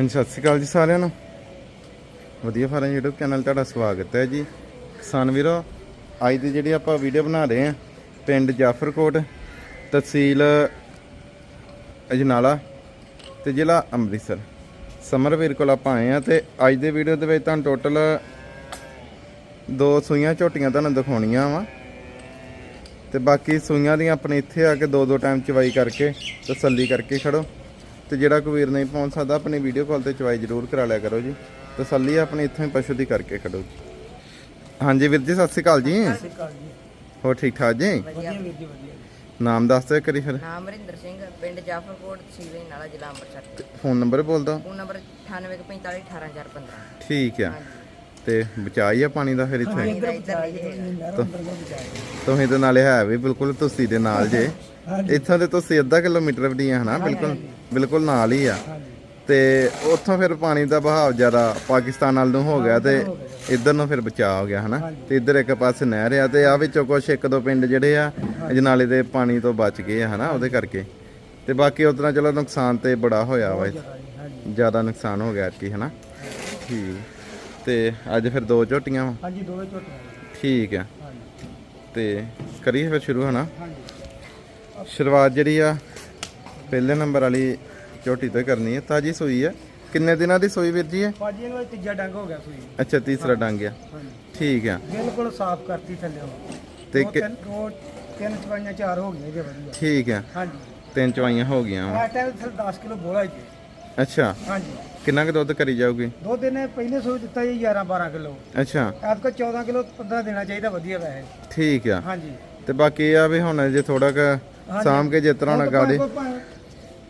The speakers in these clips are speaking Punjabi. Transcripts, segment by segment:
ਹਾਂਜੀ, ਸਤਿ ਸ਼੍ਰੀ ਅਕਾਲ ਜੀ ਸਾਰਿਆਂ ਨੂੰ। ਵਧੀਆ ਫਾਰਮ YouTube ਚੈਨਲ ਤੁਹਾਡਾ ਸਵਾਗਤ ਹੈ ਜੀ। ਕਿਸਾਨ ਵੀਰੋ, ਅੱਜ ਦੀ ਜਿਹੜੀ ਆਪਾਂ ਵੀਡੀਓ ਬਣਾ ਰਹੇ ਹਾਂ, ਪਿੰਡ ਜਾਫਰਕੋਟ, ਤਹਿਸੀਲ ਅਜਨਾਲਾ ਤੇ ਜ਼ਿਲ੍ਹਾ ਅੰਮ੍ਰਿਤਸਰ। ਸਮਰਵੀਰ ਕੋਲ ਆਪਾਂ ਆਏ ਆ ਤੇ ਅੱਜ ਦੇ ਵੀਡੀਓ ਦੇ ਵਿੱਚ ਤੁਹਾਨੂੰ ਟੋਟਲ ਦੋ ਸੂਈਆਂ ਝੋਟੀਆਂ ਤੁਹਾਨੂੰ ਦਿਖਾਉਣੀਆਂ ਵਾ। ਤੇ ਬਾਕੀ ਸੂਈਆਂ ਦੀਆਂ ਆਪਣੇ ਇੱਥੇ ਆ ਕੇ ਦੋ ਦੋ ਟਾਈਮ ਚਵਾਈ ਕਰਕੇ ਤਸੱਲੀ ਕਰਕੇ ਖੜੋ। ਤੇ ਜਿਹੜਾ ਕੋਈ ਵੀਰ ਨਹੀਂ ਪਹੁੰਚ ਸਕਦਾ ਆਪਣੀ ਵੀਡੀਓ ਕਾਲ ਤੇ ਚਵਾਈ ਜ਼ਰੂਰ ਕਰਾ ਲਿਆ ਕਰੋ ਜੀ। ਤਸੱਲੀ ਆਪਣੇ ਇੱਥੋਂ ਹੀ ਪਸ਼ੂ ਦੀ ਕਰਕੇ ਖੜੋ ਜੀ। ਹਾਂਜੀ ਵੀਰ ਜੀ ਸਤਿ ਸ਼੍ਰੀ ਅਕਾਲ ਜੀ। ਹੋਰ ਠੀਕ ਠਾਕ ਜੀ? ਨਾਮ ਦੱਸ ਦਿਓ ਕਰੀ ਫਿਰ। ਨਾਮ ਅਮਰਿੰਦਰ ਸਿੰਘ ਪਿੰਡ ਜਾਫਰਕੋਟ ਤਹਿਸੀਲ ਨਾਲਾ ਜ਼ਿਲ੍ਹਾ ਅੰਮ੍ਰਿਤਸਰ। ਫੋਨ ਨੰਬਰ ਬੋਲ ਦੋ ਫੋਨ ਨੰਬਰ 9845 ਠੀਕ ਆ। ਤੇ ਬਚਾਈ ਆ ਪਾਣੀ ਦਾ ਫਿਰ ਇੱਥੇ? ਤੁਸੀਂ ਤੇ ਨਾਲੇ ਹੈ ਵੀ ਬਿਲਕੁਲ ਤੁਸੀਂ ਦੇ ਨਾਲ ਜੇ। ਇੱਥੋਂ ਦੇ ਤੁਸੀਂ ਅੱਧਾ ਕਿਲੋਮੀਟਰ ਵੀ ਆ ਹਨਾ ਬਿਲਕੁਲ ਬਿਲਕੁਲ ਨਾਲ ਹੀ ਆ। ਤੇ ਉੱਥੋਂ ਫਿਰ ਪਾਣੀ ਦਾ ਬਹਾਵ ਜ਼ਿਆਦਾ ਪਾਕਿਸਤਾਨ ਵੱਲ ਨੂੰ ਹੋ ਗਿਆ ਤੇ ਇੱਧਰ ਨੂੰ ਫਿਰ ਬਚਾਅ ਹੋ ਗਿਆ ਹਨਾ। ਤੇ ਇੱਧਰ ਇੱਕ ਪਾਸੇ ਨਹਿਰ ਆ ਤੇ ਆ ਵਿੱਚੋਂ ਕੁਛ ਇੱਕ ਦੋ ਪਿੰਡ ਜਿਹੜੇ ਆ ਅਜਨਾਲੇ ਦੇ ਪਾਣੀ ਤੋਂ ਬਚ ਗਏ ਆ ਹਨਾ ਉਹਦੇ ਕਰਕੇ। ਤੇ ਬਾਕੀ ਉਤਨਾ ਚਲੋ ਨੁਕਸਾਨ ਤੇ ਬੜਾ ਹੋਇਆ ਵਾ ਜ਼ਿਆਦਾ ਨੁਕਸਾਨ ਹੋ ਗਿਆ ਕੀ ਹਨਾ। ਠੀਕ। ਤੇ ਅੱਜ ਫਿਰ ਦੋ ਝੋਟੀਆਂ ਵਾ? ਹਾਂਜੀ ਦੋਵੇਂ ਝੋਟੀਆਂ ਜੀ। ਠੀਕ ਆ। ਹਾਂਜੀ। ਤੇ ਕਰੀਏ ਫਿਰ ਸ਼ੁਰੂ ਹਨਾ? ਹਾਂਜੀ। ਸ਼ੁਰੂਆਤ ਜਿਹੜੀ ਆ ਪਹਿਲੇ ਨੰਬਰ ਵਾਲੀ ਝੋਟੀ ਤੋਂ ਹੀ ਕਰਨੀ ਹੈ ਤਾਜੀ ਸੂਈ ਆ। ਕਿੰਨੇ ਦਿਨਾਂ ਦੀ ਸੂਈ ਵੀਰ ਜੀ ਹੈ ਭਾਜੀ ਇਹਨੂੰ ਤੀਜਾ ਡੰਗ ਹੋ ਗਿਆ ਸੂਈ। ਅੱਛਾ ਤੀਸਰਾ ਡੰਗ ਆ। ਹਾਂਜੀ। ਠੀਕ ਆ। ਬਿਲਕੁਲ ਸਾਫ਼ ਕਰਤੀ ਥੱਲੇ ਤੇ ਕਿ- ਤਿੰਨ ਦੋ ਤਿੰਨ ਚਵਾਈਆਂ ਚਾਰ ਹੋ ਗਈਆਂ ਜੇ ਵਧੀਆ। ਠੀਕ ਆ। ਹਾਂਜੀ। ਤਿੰਨ ਚਵਾਈਆਂ ਹੋ ਗਈਆਂ ਵਾ। ਇਸ ਟਾਈਮ ਥੱਲੇ 10 ਕਿਲੋ ਬੋਲਾ ਜੀ ਅੱਛਾ। ਹਾਂਜੀ। ਕਿੰਨਾ ਕੁ ਦੁੱਧ ਕਰੀ ਜਾਊਗੀ? ਦੋ ਦਿਨ ਇਹ ਪਹਿਲੇ ਸੂਈ ਦਿੱਤਾ ਜੀ 11 12 ਕਿਲੋ। ਅੱਛਾ। ਐਤਕ 14 ਕਿਲੋ 15 ਦੇਣਾ ਚਾਹੀਦਾ ਵਧੀਆ ਵੈਸੇ। ਠੀਕ ਆ। ਹਾਂਜੀ। ਤੇ ਬਾਕੀ ਇਹ ਆ ਵੀ ਹੁਣ ਜੇ ਥੋੜਾ ਕ ਸਾਂਭ ਕੇ ਜਿਸ ਤਰ੍ਹਾਂ ਹੁਣ ਗਾੜੀ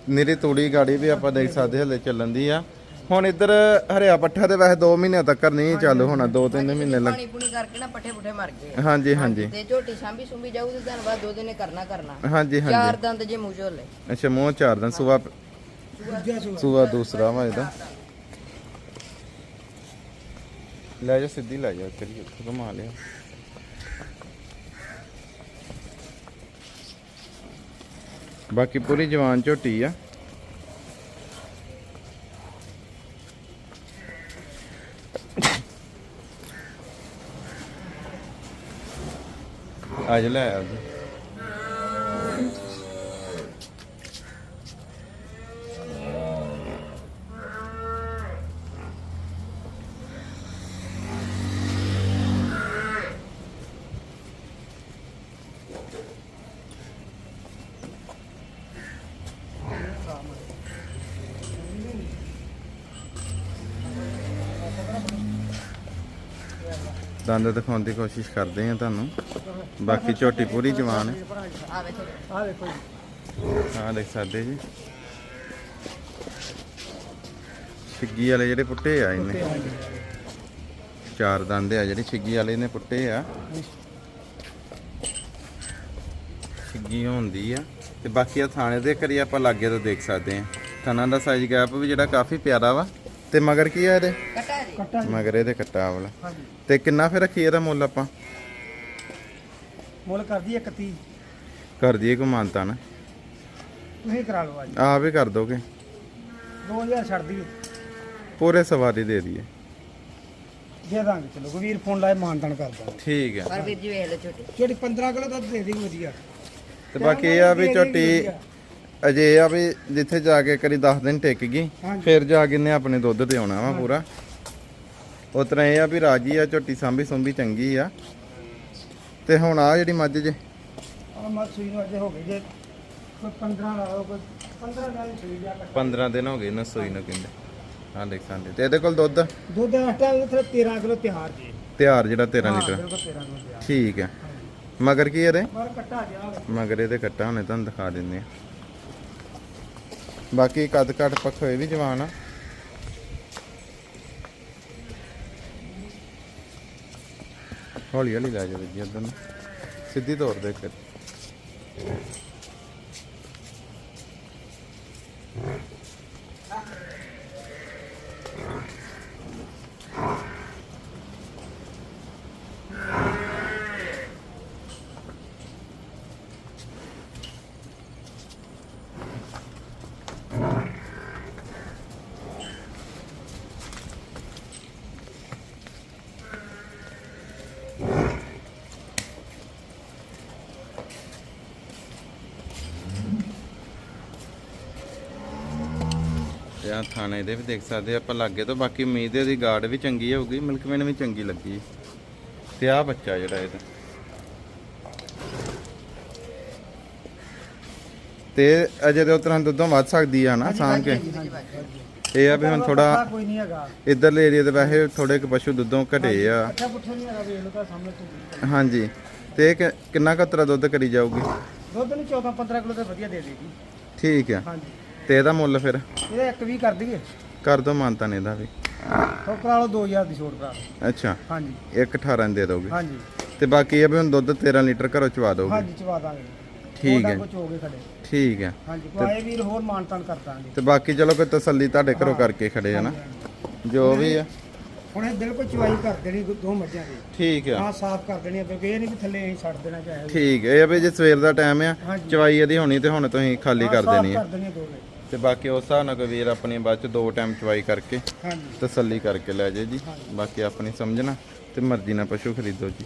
ਨਿਰੀ ਤੂੜੀ ਗਾੜੀ ਵੀ ਆਪਾਂ ਦੇਖ ਸਕਦੇ ਹਲੇ ਚੱਲਣ ਦੀ ਆ। ਹੁਣ ਇੱਧਰ ਹਰਿਆ ਪੱਠਾ ਤੇ ਵੈਸੇ 2 ਮਹੀਨਿਆਂ ਤੱਕ ਨਹੀਂ ਚਾਲੂ ਹੋਣਾ 2-3 ਮਹੀਨੇ ਲੱਗ ਪਾਣੀ ਪੂਣੀ ਕਰਕੇ ਨਾ ਪੱਠੇ ਪੁੱਠੇ ਮਰ ਗਏ ਹਾਂਜੀ ਹਾਂਜੀ। ਤੇ ਝੋਟੀ ਸਾਂਭੀ ਸੁੰਭੀ ਜਾਊ ਤੇ ਦਿਨ ਬਾਅਦ ਦੋ ਦਿਨੇ ਕਰਨਾ ਕਰਨਾ। ਹਾਂਜੀ ਹਾਂਜੀ। ਚਾਰ ਦੰਦ ਜੇ ਮੂੰਹ ਝੋਲੇ ਅੱਛਾ ਮੂੰਹ ਚਾਰ ਸੂਆ ਦੂਜਾ ਸੂਆ ਦੂਸਰਾ ਵਾ ਇਹਦਾ। ਲੈ ਜਾ, ਸਿੱਧੀ ਲੈ ਜਾ ਕਰੀ ਉੱਥੇ ਘੁਮਾ ਲਿਆ। ਬਾਕੀ ਪੂਰੀ ਜਵਾਨ ਝੋਟੀ ਆ। ਅੱਜ ਲੈ ਆ। ਦੰਦ ਦਿਖਾਉਣ ਦੀ ਕੋਸ਼ਿਸ਼ ਕਰਦੇ ਆ ਤੁਹਾਨੂੰ। ਬਾਕੀ ਝੋਟੀ ਪੂਰੀ ਜਵਾਨ ਹੈ। ਆ ਵੇਖੋ ਆ ਦੇਖ ਸਕਦੇ ਜੀ। ਛਿੱਗੀ ਵਾਲੇ ਜਿਹੜੇ ਪੁੱਟੇ ਆ ਇਹਨੇ। ਚਾਰ ਦੰਦ ਆ ਜਿਹੜੇ ਛਿੱਗੀ ਵਾਲੇ ਨੇ ਪੁੱਟੇ ਆ। ਛਿੱਗੀ ਹੁੰਦੀ ਆ। ਤੇ ਬਾਕੀ ਆ ਥਾਣੇ ਦੇ ਕਰੀ ਆਪਾਂ ਲਾਗੇ ਤੋਂ ਦੇਖ ਸਕਦੇ ਆ ਥਾਣਾ ਦਾ ਸਾਈਜ਼ ਗੈਪ ਵੀ ਜਿਹੜਾ ਕਾਫੀ ਪਿਆਰਾ ਵਾ। ਤੇ ਮਗਰ ਕੀ ਆ ਇਹਦੇ? ਕੱਟਾ ਜੀ ਕੱਟਾ ਜੀ। ਮਗਰ ਇਹਦੇ ਕੱਟਾ ਵਾਲਾ। ਹਾਂਜੀ। ਤੇ ਕਿੰਨਾ ਫਿਰ ਰੱਖੀ ਇਹਦਾ ਮੁੱਲ ਆਪਾਂ? ਮੁੱਲ ਕਰਦੀ 31 ਕਰ ਦਈਏ ਕੋ ਮਾਨਤਾ ਨਾ। ਤੁਸੀਂ ਕਰਾ ਲਓ ਅੱਜ। ਆਪ ਹੀ ਕਰ ਦੋਗੇ। 2000 ਛੱਡ ਦਈਏ। ਪੂਰੇ ਸਵਾਰੀ ਦੇ ਦਈਏ। ਦੇ ਦਾਂਗੇ ਚਲੋ। ਵੀਰ ਫੋਨ ਲਾਏ ਮਾਨਤਨ ਕਰਦਾ ਠੀਕ ਹੈ। ਪਰ ਵੀਰ ਜੀ ਵੇਖ ਲਓ ਝੋਟੀ। ਜਿਹੜੀ 15 ਕਿਲੋ ਦੁੱਧ ਦੇ ਦੇ ਵਧੀਆ। ਤੇ ਬਾਕੀ ਇਹ ਆ ਵੀ ਝੋਟੀ ਅਜੇ ਆ ਵੀ ਜਿੱਥੇ ਜਾ ਕੇ ਕਰੀ 10 ਦਿਨ ਟਿਕ ਗਈ। ਫਿਰ ਜਾ ਕੇ ਨੇ ਆਪਣੇ ਦੁੱਧ ਤੇ ਆਉਣਾ ਵਾ ਪੂਰਾ। ਉਸ ਤਰ੍ਹਾਂ ਇਹ ਆ ਵੀ ਰਾਜੀ ਆ ਝੋਟੀ ਸਾਂਭੀ ਸੁੰਭੀ ਚੰਗੀ ਆ। ਤੇ ਹੁਣ ਆ ਜਿਹੜੀ ਮੱਝ ਜੇ। ਆ ਮਤ ਸੂਈ ਨੂੰ ਅਜੇ ਹੋ ਗਏ ਜੇ ਕੋਈ 15 ਲਾ ਲਓ ਕੋਈ 15 ਨਾਲ ਸੂਈ ਜਾ ਕੱਟ 15 ਦਿਨ ਹੋ ਗਏ ਨਾ ਸੋਈ ਨੂੰ ਕਹਿੰਦੇ। ਆ ਦੇਖ ਸਕਦੇ ਤੇ ਇਹਦੇ ਕੋਲ ਦੁੱਧ? ਦੁੱਧ ਇਸ ਟਾਈਮ ਤੇ 13 ਕਿਲੋ ਤਿਹਾਰ ਜੀ। ਤਿਆਰ ਜਿਹੜਾ 13 ਹਾਂ, ਲੀਟਰ। ਬਿਲਕੁਲ 13 ਕਿਲੋ ਤਿਹਾਰ ਠੀਕ ਹੈ ਮਗਰ ਕੀ ਇਹਦੇ? ਪਰ ਕੱਟਾ ਗਿਆ। ਮਗਰ ਇਹਦੇ ਕੱਟਾ ਹੁਣੇ ਤੁਹਾਨੂੰ ਦਿਖਾ ਦਿੰਦੇ ਆ। ਬਾਕੀ ਕੱਦ ਕੱਟ ਪੱਖੋਂ ਇਹ ਵੀ ਜਵਾਨ ਆ। ਹੌਲੀ ਹੌਲੀ ਲੈ ਜਾਓ ਜੀ ਉਧਰ ਨੂੰ। ਸਿੱਧੀ ਤੌਰ ਦੇ ਕਰ ਤੇ ਆ ਥਾਣੇ ਇਹਦੇ ਵੀ ਦੇਖ ਸਕਦੇ ਆਪਾਂ ਲਾਗੇ ਤੋਂ ਬਾਕੀ ਉਮੀਦ ਹੈ ਦੀ ਗਾਰਡ ਵੀ ਚੰਗੀ ਹੋਊਗੀ ਮਿਲਕਮੈਨ ਵੀ ਚੰਗੀ ਲੱਗੀ। ਤੇ ਆ ਬੱਚਾ ਜਿਹੜਾ ਇਹਦਾ ਤੇ। ਅਜੇ ਤੇ ਉਤਰਾਂ ਦੁੱਧੋਂ ਵੱਧ ਸਕਦੀ ਆ ਨਾ ਸਾਂਭ ਕੇ। ਇਹ ਆ ਵੀ ਹੁਣ ਥੋੜਾ ਪਤਾ ਕੋਈ ਨਹੀਂ ਹੈਗਾ। ਇਧਰਲੇ ਏਰੀਆ ਦੇ ਵੈਸੇ ਥੋੜੇ ਕੁ ਪਸ਼ੂ ਦੁੱਧੋਂ ਘਟੇ ਆ। ਅੱਛਾ ਪੁੱਠਾ ਨਹੀਂ ਹੈਗਾ ਵੇਖ ਲਓ ਤਾਂ ਸਾਹਮਣੇ ਤੁਸੀਂ ਹਾਂਜੀ। ਤੇ ਕਿੰਨਾ ਕਤਰਾ ਦੁੱਧ ਕਰੀ ਜਾਊਗੀ? ਦੁੱਧ ਨੂੰ 14 15 ਕਿਲੋ ਤੇ ਵਧੀਆ ਦੇ ਦੇਗੀ। ਠੀਕ ਆ। ਹਾਂਜੀ। ਤੇ ਇਹਦਾ ਮੁੱਲ ਫਿਰ? ਇਹਦਾ ਇੱਕ ਵੀ ਕਰ ਦਈਏ। ਕਰ ਦੋ ਮਾਨਤਾ ਨੇ ਇਹਦਾ ਵੀ। ਉਹ ਕਰਾ ਲਓ 2000 ਦੀ ਛੋਟ ਕਰਾ ਲਓ। ਅੱਛਾ। ਹਾਂਜੀ। 1 18 ਦੇ ਦੋਗੇ। ਹਾਂਜੀ। ਤੇ ਬਾਕੀ ਇਹ ਵੀ ਹੁਣ ਦੁੱਧ 13 ਲੀਟਰ ਘਰੋਂ ਚਵਾ ਦੋਗੇ। ਹਾਂਜੀ ਚਵਾ ਦਾਂਗੇ। ਠੀਕ ਹੈ। ਕੁਝ ਹੋ ਗਏ ਖੜੇ ਠੀਕ ਹੈ। ਹਾਂਜੀ ਕੋਈ ਵੀਰ ਹੋਰ ਮਾਨਤਾਨ ਕਰ ਦਾਂਗੇ। ਤੇ ਬਾਕੀ ਚਲੋ ਕੋਈ ਤਸੱਲੀ ਤੁਹਾਡੇ ਘਰੋਂ ਕਰਕੇ ਖੜੇ ਆ ਨਾ। ਜੋ ਵੀ ਆ। ਹੁਣ ਇਹ ਬਿਲਕੁਲ ਚਵਾਈ ਕਰ ਦੇਣੀ ਦੋ ਮੱਝਾਂ ਦੀ। ਠੀਕ ਆ। ਹਾਂ ਸਾਫ਼ ਕਰ ਦੇਣੀ ਕਿਉਂਕਿ ਇਹ ਨਹੀਂ ਵੀ ਥੱਲੇ ਅਸੀਂ ਛੱਡ ਦੇਣਾ ਚਾਹੇ। ਠੀਕ ਹੈ। ਇਹ ਆ ਵੀ ਜੇ ਸਵੇਰ ਦਾ ਟਾਈਮ ਆ। ਚਵਾਈ ਇਹਦੀ ਹੋਣੀ ਤੇ ਹੁਣ ਤੁਸੀਂ ਖਾਲੀ ਕਰ ਦੇਣੀ ਆ। ਕਰ ਦੇਣੀ ਦੋ ਤੇ ਬਾਕੀ ਉਸ ਹਿਸਾਬ ਨਾਲ ਕੋਈ ਵੀਰ ਆਪਣੀ ਬਾਅਦ ਚ ਦੋ ਟਾਈਮ ਚਵਾਈ ਕਰਕੇ ਹਾਂਜੀ। ਤਸੱਲੀ ਕਰਕੇ ਲੈ ਜਾਏ ਜੀ। ਬਾਕੀ ਆਪਣੀ ਸਮਝਣਾ ਤੇ ਮਰਜ਼ੀ ਨਾਲ ਪਸ਼ੂ ਖਰੀਦੋ ਜੀ।